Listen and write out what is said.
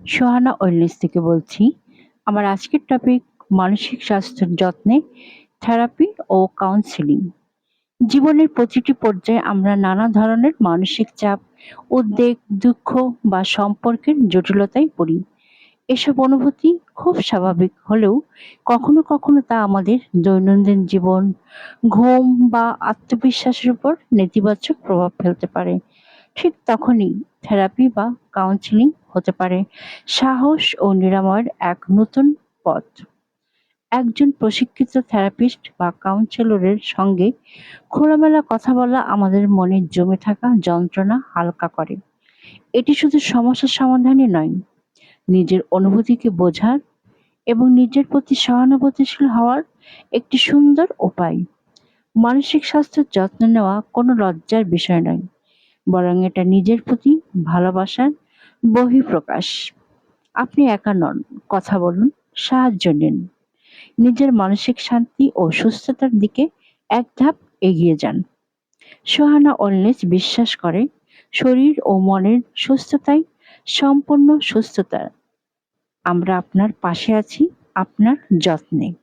Sohana wellness থেকে বলছি, আমার আজকের টপিক মানসিক স্বাস্থ্যের যত্নে থেরাপি ও কাউন্সিলিং জীবনের প্রতিটি পর্যায়ে আমরা নানা ধরনের মানসিক চাপ, উদ্বেগ, দুঃখ বা সম্পর্কের জটিলতায় পড়ি। এসব অনুভূতি খুব স্বাভাবিক হলেও কখনো কখনো তা আমাদের দৈনন্দিন জীবন, ঘুম বা আত্মবিশ্বাসের উপর নেতিবাচক প্রভাব ফেলতে পারে। ঠিক তখনই থেরাপি বা কাউন্সিলিং হতে পারে। সাহস ও নিরাময়ের এক নতুন পথ। একজন প্রশিক্ষিত থেরাপিস্ট বা কাউন্সিলরের সঙ্গে খোলামেলা কথা বলা আমাদের মনে জমে থাকা যন্ত্রণা হালকা করে। এটি শুধু সমস্যার সমাধানই নয়, নিজের অনুভূতিকে বোঝার এবং নিজের প্রতি সহানুভূতিশীল হওয়ার একটি সুন্দর উপায়। মানসিক স্বাস্থ্যের যত্ন নেওয়া কোনো লজ্জার বিষয় নয়। বরং এটা নিজের প্রতি ভালোবাসার বহিঃপ্রকাশ। আপনি একা নন, কথা বলুন, সাহায্য নিন। নিজের মানসিক শান্তি ও সুস্থতার দিকে এক ধাপ এগিয়ে যান। সোহানা অলনেস বিশ্বাস করে, শরীর ও মনের সুস্থতাই সম্পূর্ণ সুস্থতা। আমরা আপনার পাশে আছি, আপনার যত্নে।